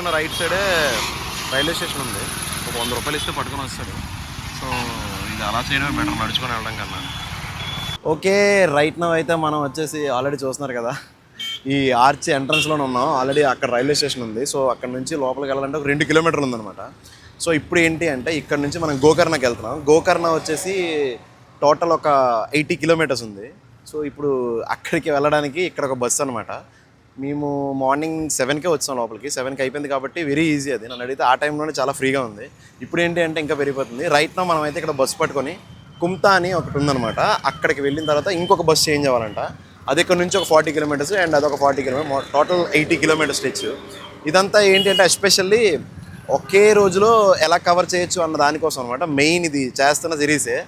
కనిపిస్తున్న రైట్ సైడే railway station ఉంది. ఒక వంద రూపాయలు ఇస్తే పట్టుకొని వస్తాడు. సో ఇది అలా చేయడమే బెటర్ నడుచుకొని వెళ్ళడం కన్నా. ఓకే రైట్ నవ్ అయితే మనం వచ్చేసి ఆల్రెడీ చూస్తున్నారు కదా. ఈ ఆర్చ్ ఎంట్రన్స్లోనే ఉన్నాం. ఆల్రెడీ అక్కడ రైల్వే స్టేషన్ ఉంది. సో అక్కడ నుంచి లోపలికి వెళ్ళాలంటే ఒక రెండు కిలోమీటర్లు ఉందన్నమాట. సో ఇప్పుడు ఏంటి అంటే ఇక్కడ నుంచి మనం గోకర్ణకి వెళ్తున్నాం. గోకర్ణ వచ్చేసి టోటల్ ఒక ఎయిటీ కిలోమీటర్స్ ఉంది. సో ఇప్పుడు అక్కడికి వెళ్ళడానికి ఇక్కడ ఒక బస్సు అనమాట మేము మార్నింగ్ సెవెన్కే వచ్చాం లోపలికి. సెవెన్కి అయిపోయింది కాబట్టి వెరీ ఈజీ అది. నన్ను అడిగితే ఆ టైంలోనే చాలా ఫ్రీగా ఉంది. ఇప్పుడు ఏంటి అంటే ఇంకా పెరిగిపోతుంది. రైట్ నా మనం అయితే ఇక్కడ బస్సు పట్టుకొని కుమ్తా అని ఒకటి ఉందన్నమాట. అక్కడికి వెళ్ళిన తర్వాత ఇంకొక బస్ చేంజ్ అవ్వాలంట. అది ఇక్కడ నుంచి ఒక ఫార్టీ కిలోమీటర్స్ అండ్ అదొక forty kilometre total eighty kilometre stretch. ఇదంతా ఏంటి అంటే ఎస్పెషల్లీ ఒకే రోజులో ఎలా కవర్ చేయొచ్చు అన్న దానికోసం అనమాట మెయిన్ ఇది చేస్తున్న సిరీసే.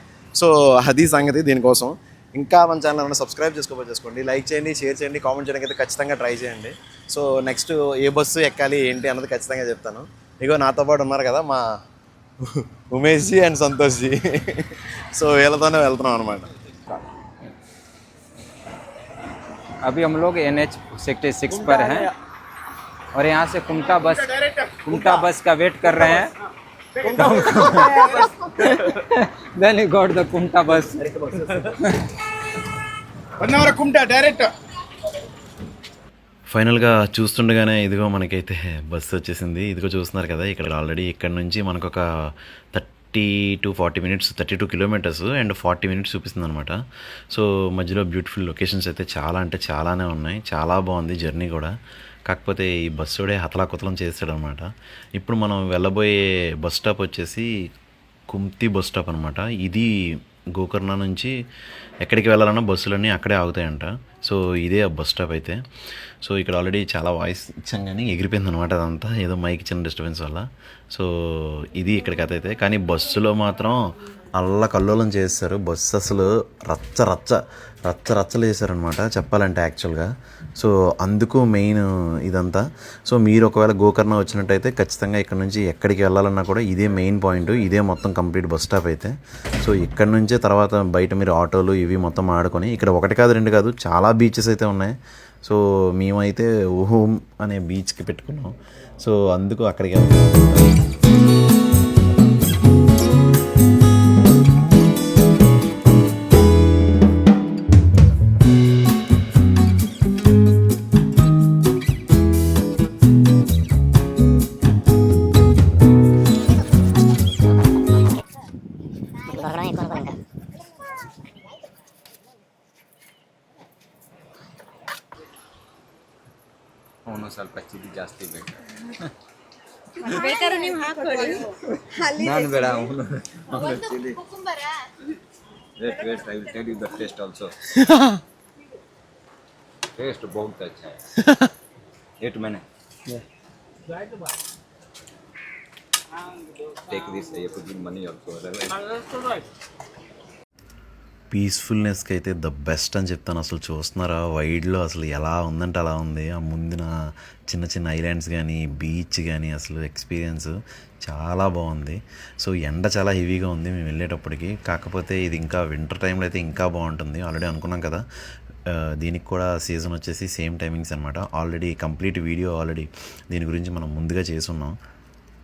సో అది సంగతి దీనికోసం. ఇంకా మన ఛానల్ ఏమైనా సబ్స్క్రైబ్ చేసుకోవచ్చు చేసుకోండి లైక్ చేయండి షేర్ చేయండి కామెంట్ చేయడానికి అయితే ఖచ్చితంగా ట్రై చేయండి సో నెక్స్ట్ ఏ బస్సు ఎక్కాలి ఏంటి అన్నది ఖచ్చితంగా చెప్తాను ఇగో నాతో పాటు ఉన్నారు కదా మా Umesh G and Santosh G so వీళ్ళతోనే వెళ్తున్నాం అనమాట अभी हम लोग एन एच सेक्टर सिक्स पर हैं और यहाँ से कुमटा बस कुमटा बस का वेट कर रहे हैं then you got the Kumta bus. Kumta direct ఫైనల్గా చూస్తుండగానే ఇదిగో మనకైతే బస్సు వచ్చేసింది. ఇదిగో చూస్తున్నారు కదా ఇక్కడ ఆల్రెడీ ఇక్కడ నుంచి మనకు ఒక thirty to forty minutes thirty two kilometres and forty minutes చూపిస్తుంది అనమాట సో మధ్యలో బ్యూటిఫుల్ లొకేషన్స్ అయితే చాలా అంటే చాలానే ఉన్నాయి. చాలా బాగుంది జర్నీ కూడా. కాకపోతే ఈ బస్సుడే హతలాకుతలం చేస్తాడు అనమాట ఇప్పుడు మనం వెళ్ళబోయే బస్ స్టాప్ వచ్చేసి కుమ్తి బస్ స్టాప్ అనమాట. ఇది గోకర్ణ నుంచి ఎక్కడికి వెళ్ళాలన్నా బస్సులన్నీ అక్కడే ఆగుతాయంట. సో ఇదే ఆ బస్ స్టాప్ అయితే. సో ఇక్కడ ఆల్రెడీ చాలా వాయిస్ ఇచ్చాం కానీ ఎగిరిపోయింది అనమాట అదంతా. ఏదో మైక్ చిన్న డిస్టర్బెన్స్ వల్ల. సో ఇది ఇక్కడ కథ అయితే. కానీ బస్సులో మాత్రం అల్ల కల్లోలం చేస్తారు. బస్సు అసలు రచ్చ రచ్చ రచ్చ రచ్చలు చేశారనమాట చెప్పాలంటే యాక్చువల్గా సో అందుకు మెయిన్ ఇదంతా. సో మీరు ఒకవేళ గోకర్ణ వచ్చినట్టయితే ఖచ్చితంగా ఇక్కడ నుంచి ఎక్కడికి వెళ్ళాలన్నా కూడా ఇదే మెయిన్ పాయింట్ ఇదే మొత్తం కంప్లీట్ బస్ స్టాప్ అయితే. సో ఇక్కడ నుంచే తర్వాత బయట మీరు ఆటోలు ఇవి మొత్తం ఆడుకొని ఇక్కడ ఒకటి కాదు రెండు కాదు చాలా బీచెస్ అయితే ఉన్నాయి. సో మేమైతే ఓహోమ్ అనే బీచ్కి పెట్టుకున్నాం. సో అందుకు అక్కడికి వెళ్తాం ಅವನು ಸ್ವಲ್ಪ ಚಿಲ್ಲಿ ಜಾಸ್ತಿ ಬೇಕು ಬೇಕಾದ್ರೆ ನೀವು ಹಾಕೊಳ್ಳಿ ನಾನು ಬೇಡ ಅವನು ಅವನು chilli wait wait I will tell you the taste also taste बहुत अच्छा है एट मैंने take this I have to give money also otherwise పీస్ఫుల్నెస్కి అయితే ద బెస్ట్ అని చెప్తాను. అసలు చూస్తున్నారా? వైడ్లో అసలు ఎలా ఉందంటే అలా ఉంది. ఆ ముందున చిన్న చిన్న ఐలాండ్స్ కానీ బీచ్ కానీ అసలు ఎక్స్పీరియన్స్ చాలా బాగుంది. సో ఎండ చాలా హెవీగా ఉంది మేము వెళ్ళేటప్పటికి. కాకపోతే ఇది ఇంకా వింటర్ టైంలో అయితే ఇంకా బాగుంటుంది. ఆల్రెడీ అనుకున్నాం కదా. దీనికి కూడా సీజన్ వచ్చేసి సేమ్ టైమింగ్స్ అనమాట ఆల్రెడీ కంప్లీట్ వీడియో ఆల్రెడీ దీని గురించి మనం ముందుగా చేసున్నాం.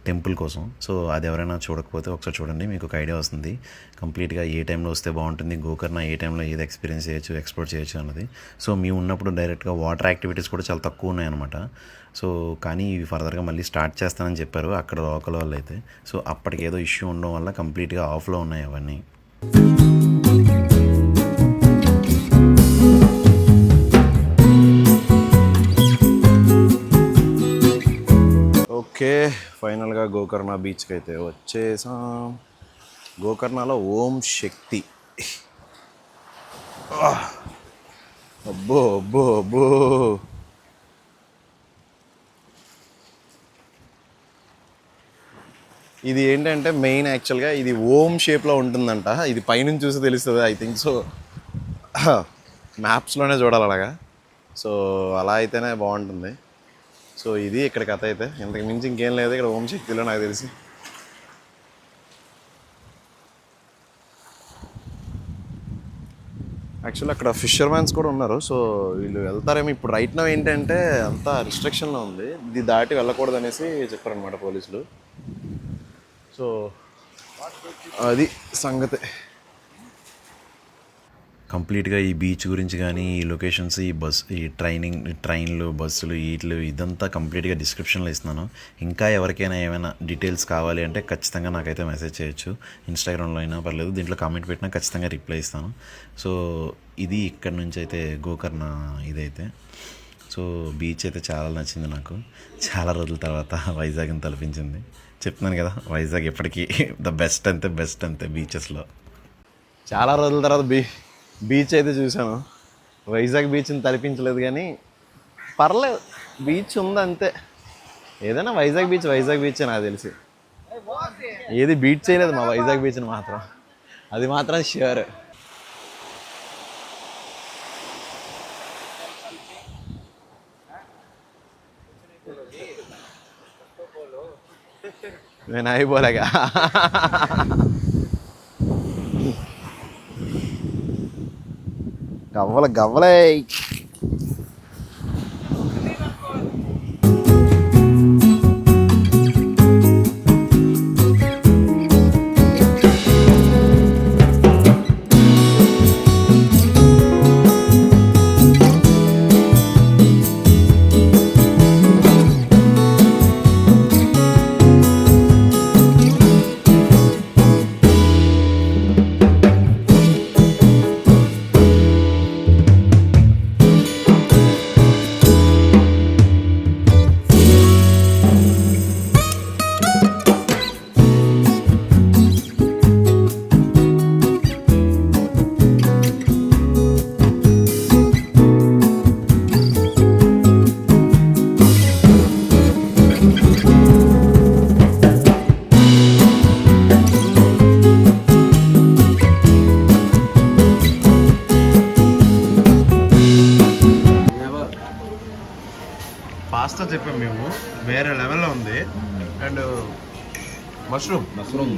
టెంపుల్ కోసం. సో అది ఎవరైనా చూడకపోతే ఒకసారి చూడండి మీకు ఒక ఐడియా వస్తుంది. కంప్లీట్గా ఏ టైంలో వస్తే బాగుంటుంది గోకర్ణ ఏ టైంలో ఏది ఎక్స్పీరియన్స్ చేయొచ్చు ఎక్స్ప్లోర్ చేయొచ్చు అన్నది. సో మేము ఉన్నప్పుడు డైరెక్ట్గా వాటర్ యాక్టివిటీస్ కూడా చాలా తక్కువ ఉన్నాయన్నమాట. సో కానీ ఇవి ఫర్దర్గా మళ్ళీ స్టార్ట్ చేస్తానని చెప్పారు అక్కడ లోకల్ వాళ్ళు అయితే సో అప్పటికి ఏదో ఇష్యూ ఉండడం వల్ల కంప్లీట్గా ఆఫ్లో ఉన్నాయి అవన్నీ. ఓకే ఫైనల్గా గోకర్ణ బీచ్కి అయితే వచ్చేసాం. గోకర్ణలో ఓం శక్తి. అబ్బో అబ్బో అబ్బో. ఇది ఏంటంటే మెయిన్ యాక్చువల్గా ఇది ఓం షేప్లో ఉంటుందంట. ఇది పైనుంచి చూసి తెలుస్తుంది ఐ థింక్ సో. మ్యాప్స్లోనే చూడాలి అలాగా సో అలా అయితేనే బాగుంటుంది. సో ఇది ఇక్కడ కథ అయితే. ఇంతకు మించి ఇంకేం లేదు. ఇక్కడ ఓం శక్తిలో నాకు తెలిసి. యాక్చువల్లీ అక్కడ ఫిషర్ కూడా ఉన్నారు. సో వీళ్ళు వెళ్తారేమో ఇప్పుడు. రైట్ నా ఏంటంటే అంతా రిస్ట్రిక్షన్లో ఉంది. ఇది దాటి వెళ్ళకూడదు అనేసి చెప్పారనమాట పోలీసులు. సో అది సంగతే. కంప్లీట్గా ఈ బీచ్ గురించి కానీ ఈ లొకేషన్స్ ఈ బస్ ఈ ట్రైనింగ్ ట్రైన్లు బస్సులు వీటిలు ఇదంతా కంప్లీట్గా డిస్క్రిప్షన్లో ఇస్తున్నాను. ఇంకా ఎవరికైనా ఏమైనా డీటెయిల్స్ కావాలి అంటే ఖచ్చితంగా నాకైతే మెసేజ్ చేయొచ్చు. ఇన్స్టాగ్రామ్లో అయినా పర్లేదు దీంట్లో కామెంట్ పెట్టినా ఖచ్చితంగా రిప్లై ఇస్తాను. సో ఇది ఇక్కడ నుంచి అయితే గోకర్ణ ఇదైతే. సో బీచ్ అయితే చాలా నచ్చింది నాకు. చాలా రోజుల తర్వాత వైజాగ్ని తలపించింది. చెప్తున్నాను కదా వైజాగ్ ఎప్పటికీ ద బెస్ట్ అంతే బెస్ట్ అంతే బీచెస్లో. చాలా రోజుల తర్వాత బీ బీచ్ అయితే చూసాను వైజాగ్ బీచ్ని తలపించలేదు కానీ పర్లేదు. బీచ్ ఉంది అంతే ఏదైనా వైజాగ్ బీచ్ వైజాగ్ బీచ్ నాకు తెలిసి. ఏది బీచ్ చేయలేదు మా వైజాగ్ బీచ్ని మాత్రం. అది మాత్రం షూర్ నేను అయిపోలేగా గవ్వల గవ్వలే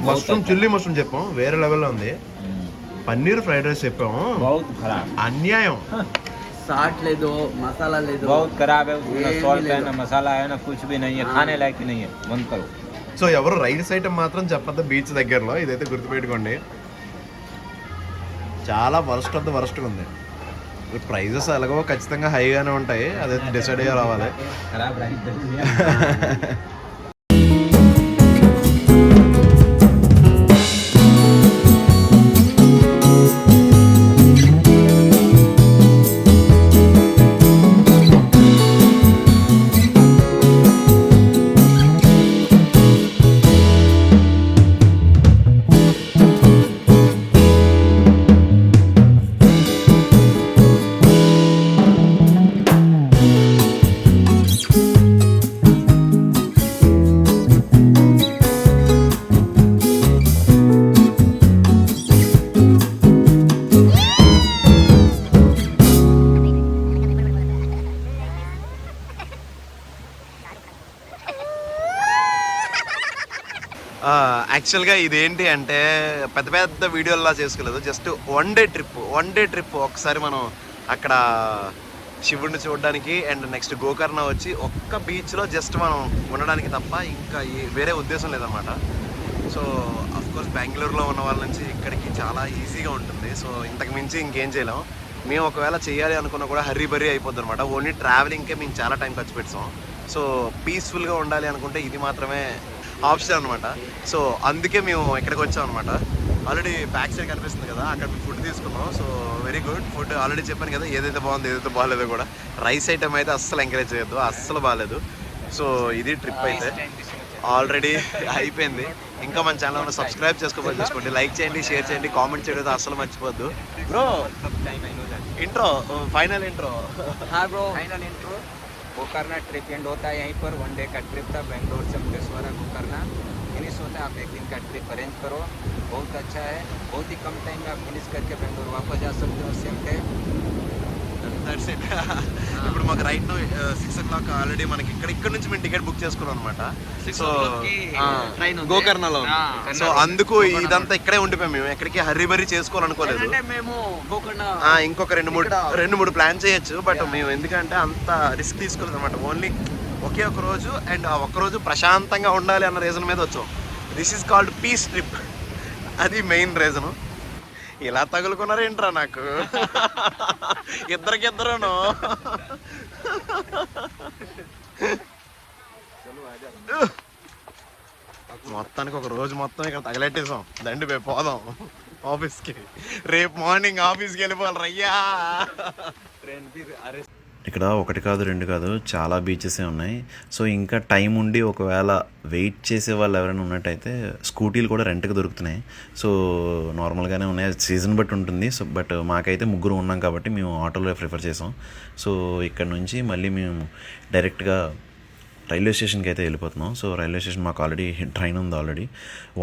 మష్రూమ్ మష్రూమ్ చిల్లీ మష్రూమ్ చెప్పాం వేరే లెవెల్లో ఉంది పన్నీర్ ఫ్రైడ్ రైస్ చెప్పాము बहुत खराब అన్యాయం साठ ले दो मसाला ले दो बहुत खराब है उसमें ये सॉल्ट भी है ले ना मसाला है ना कुछ भी नहीं है खाने लायक ही नहीं है बंद करो సో ఎవరు రైస్ ఐటమ్ మాత్రం చెప్పద్దు బీచ్ దగ్గరలో ఇదైతే గుర్తుపెట్టుకోండి చాలా వరస్ట్ ఆఫ్ ద వరస్ట్గా ఉంది ప్రైజెస్ ఎలాగో ఖచ్చితంగా హైగానే ఉంటాయి అదైతే డిసైడ్ అయ్యి రావాలి యాక్చువల్గా ఇదేంటి అంటే పెద్ద పెద్ద వీడియోలా చేసుకోలేదు. Just one day trip one day trip ఒకసారి మనం అక్కడ శివుడిని చూడడానికి అండ్ నెక్స్ట్ గోకర్ణ వచ్చి ఒక్క బీచ్లో జస్ట్ మనం ఉండడానికి తప్ప ఇంకా వేరే ఉద్దేశం లేదనమాట సో అఫ్ కోర్స్ బెంగళూరులో ఉన్న వాళ్ళ నుంచి ఇక్కడికి చాలా ఈజీగా ఉంటుంది. సో ఇంతకు మించి ఇంకేం చేయలేం. మేము ఒకవేళ చేయాలి అనుకున్నా కూడా హర్రీ బర్రీ అయిపోద్ది అనమాట ఓన్లీ ట్రావెలింగ్కే మేము చాలా టైం ఖర్చు పెడతాం సో పీస్ఫుల్గా ఉండాలి అనుకుంటే ఇది మాత్రమే ఆప్షన్ అనమాట సో అందుకే మేము ఇక్కడికి వచ్చాం అనమాట ఆల్రెడీ బ్యాక్ సైడ్ కనిపిస్తుంది కదా అక్కడ మేము ఫుడ్ తీసుకున్నాం. So very good food already చెప్పాను కదా ఏదైతే బాగుంది ఏదైతే బాగాలేదో కూడా. రైస్ ఐటమ్ అయితే అస్సలు ఎంకరేజ్ చేయొద్దు అస్సలు బాగాలేదు. సో ఇది ట్రిప్ అయితే. ఆల్రెడీ అయిపోయింది. ఇంకా మన ఛానల్ సబ్స్క్రైబ్ చేసుకోవాలి చూసుకోండి. లైక్ చేయండి షేర్ చేయండి కామెంట్ చేయడం అస్సలు మర్చిపోద్దు. Bro intro final intro final intro Gokarna trip end होता है यहीं पर वन डे का ट्रिप था, बेंगलोर से मुकेश्वरा गोकर्णा। फिनिश होता है, आप एक दिन का ट्रिप अरेंज करो। बहुत अच्छा है, बहुत ही कम टाइम में आप फिनिश करके बेंगलोर वापस जा सकते हो सेम डे దట్స్ ఇట్ ఇప్పుడు మాకు right six o'clock already మనకి ఇక్కడ ఇక్కడ నుంచి మేము టికెట్ బుక్ చేసుకున్నాం అనమాట సో. గోకర్ణలో సో అందుకు ఇదంతా ఇక్కడే ఉండిపోయాం మేము. ఎక్కడికి హర్రీ బరీ చేసుకోవాలనుకోలేదు. ఇంకొక రెండు మూడు రెండు మూడు ప్లాన్ చేయొచ్చు బట్ మేము ఎందుకంటే అంత రిస్క్ తీసుకోలేదు అనమాట ఓన్లీ ఒకే ఒక రోజు అండ్ ఆ ఒక్క రోజు ప్రశాంతంగా ఉండాలి అన్న రీజన్ మీద వచ్చాం. This is called peace trip అది మెయిన్ రీజను ఇలా తగులుకున్నారు ఏంట్రా నాకు? ఇద్దరికిద్దరును. మొత్తానికి ఒక రోజు మొత్తం ఇక్కడ తగలెట్టేసాం. దండి పోయి పోదాం ఆఫీస్కి. రేపు మార్నింగ్ ఆఫీస్కి వెళ్ళిపోవాలి రయ్యా. ఇక్కడ ఒకటి కాదు రెండు కాదు చాలా బీచెసే ఉన్నాయి. సో ఇంకా టైం ఉండి ఒకవేళ వెయిట్ చేసే వాళ్ళు ఎవరైనా ఉన్నట్టయితే స్కూటీలు కూడా రెంట్కి దొరుకుతున్నాయి. సో నార్మల్గానే ఉన్నాయి. సీజన్ బట్టి ఉంటుంది. సో బట్ మాకైతే ముగ్గురు ఉన్నాం కాబట్టి మేము ఆటోలో ప్రిఫర్ చేసాం. సో ఇక్కడ నుంచి మళ్ళీ మేము డైరెక్ట్గా రైల్వే స్టేషన్కి అయితే వెళ్ళిపోతున్నాం. సో రైల్వే స్టేషన్ మాకు ఆల్రెడీ ట్రైన్ ఉంది ఆల్రెడీ.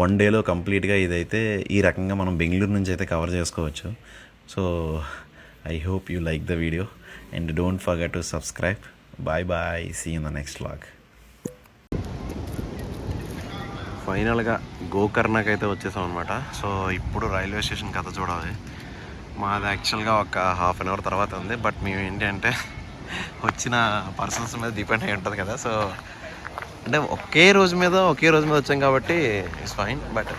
వన్ డేలో కంప్లీట్గా ఇదైతే ఈ రకంగా మనం బెంగళూరు నుంచి అయితే కవర్ చేసుకోవచ్చు. So I hope you like the video and don't forget to subscribe bye bye see in the next vlog ఫైనల్గా గోకర్ణకి అయితే వచ్చేసాం అనమాట సో ఇప్పుడు రైల్వే స్టేషన్ కథ చూడాలి. మాది యాక్చువల్గా ఒక హాఫ్ అన్ అవర్ తర్వాత ఉంది. బట్ మేము ఏంటి అంటే వచ్చిన పర్సన్స్ మీద డిపెండ్ అయి ఉంటుంది కదా. సో అంటే ఒకే రోజు మీద ఒకే రోజు మీద వచ్చాం కాబట్టి it's fine but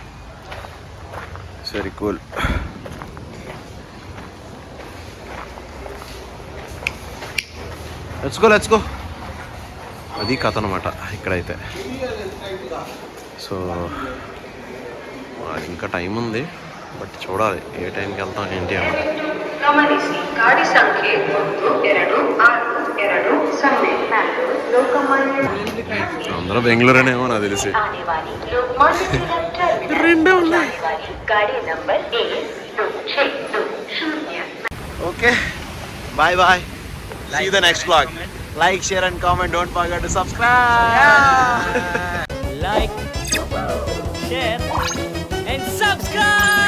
it's very cool లెచ్చుకో లెచ్చుకో అది కథ అనమాట ఇక్కడైతే. సో ఇంకా టైం ఉంది బట్ చూడాలి ఏ టైంకి వెళ్తాం ఏంటి అన్నది. అందరూ బెంగళూరు అనేమో నాకు తెలిసి. రెండే ఉన్నాయి. Okay bye bye See you the next vlog. Like, share, and comment. Don't forget to subscribe. Yeah. like, share, and subscribe.